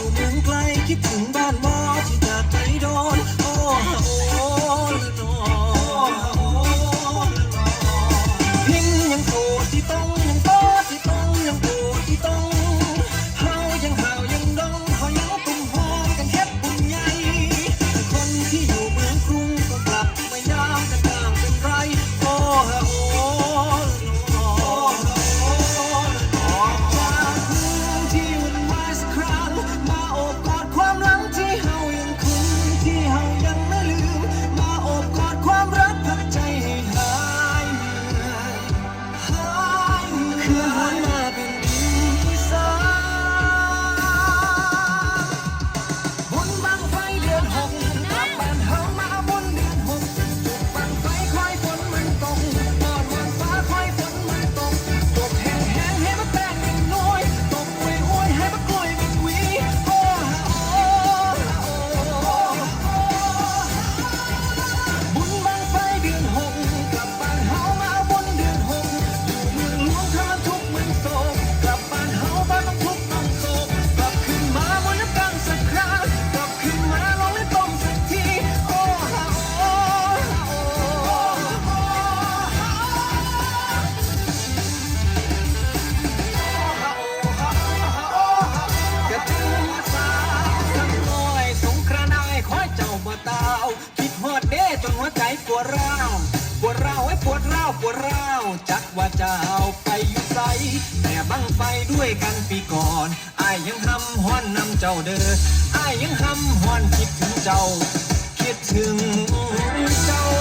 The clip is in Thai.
ู่เมืองไกลคิดถึงบ้าน ใจปวดร้าวปวดร้าวไอ้ปวดร้าวปวดร้าวจักว่าจะเอาไปอยู่ใสแต่บังไฟด้วยกันปีก่อนไอ้ยังหำฮ้อนนำเจ้าเด้อไอ้ยังหำฮ้อนคิดถึงเจ้า คิดถึง